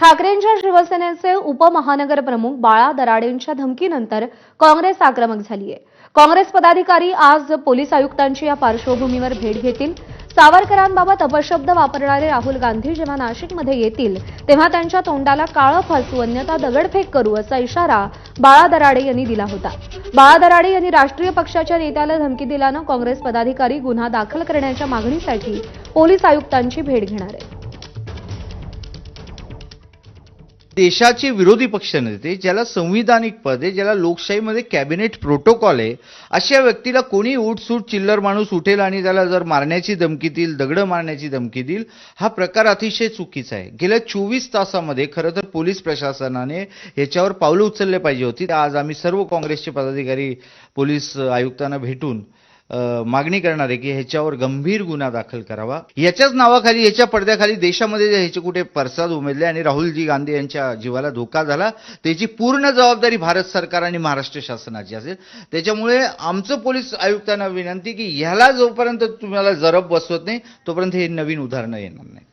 ठाकरेंच्या शिवसेनेचे उपमहानगर प्रमुख बाळा दराडेंच्या धमकीनंतर काँग्रेस आक्रमक झालीय. काँग्रेस पदाधिकारी आज पोलीस आयुक्तांची या पार्श्वभूमीवर भेट घेतील. सावरकरांबाबत अपशब्द वापरणारे राहुल गांधी जेव्हा नाशिकमध्ये येतील तेव्हा त्यांच्या तोंडाला काळं फासू अन्यथा दगडफेक करू असा इशारा बाळा दराडे यांनी दिला होता. बाळा दराडे यांनी राष्ट्रीय पक्षाच्या नेत्याला धमकी दिल्यानं काँग्रेस पदाधिकारी गुन्हा दाखल करण्याच्या मागणीसाठी पोलीस आयुक्तांची भेट घेणार आहे देशाचे विरोधी पक्षनेते ज्याला संविधानिक पद आहे ज्याला लोकशाहीमध्ये कॅबिनेट प्रोटोकॉल आहे अशा व्यक्तीला कोणी उठसूट चिल्लर माणूस उठेल आणि त्याला जर मारण्याची धमकी देईल दगडं मारण्याची धमकी देईल हा प्रकार अतिशय चुकीचा आहे. गेल्या चोवीस तासामध्ये खरं तर पोलीस प्रशासनाने याच्यावर पावलं उचलले पाहिजे होती. आज आम्ही सर्व काँग्रेसचे पदाधिकारी पोलीस आयुक्तांना भेटून मागणी करणार आहे की ह्याच्यावर गंभीर गुन्हा दाखल करावा. याच्याच नावाखाली याच्या पडद्याखाली देशामध्ये जे ह्याचे कुठे परसाद उमेदले आणि राहुलजी गांधी यांच्या जीवाला धोका झाला त्याची पूर्ण जबाबदारी भारत सरकार आणि महाराष्ट्र शासनाची असेल. त्याच्यामुळे आमचं पोलीस आयुक्तांना विनंती की ह्याला जोपर्यंत तुम्हाला जरब बसवत नाही तोपर्यंत हे नवीन उदाहरणं येणार नाही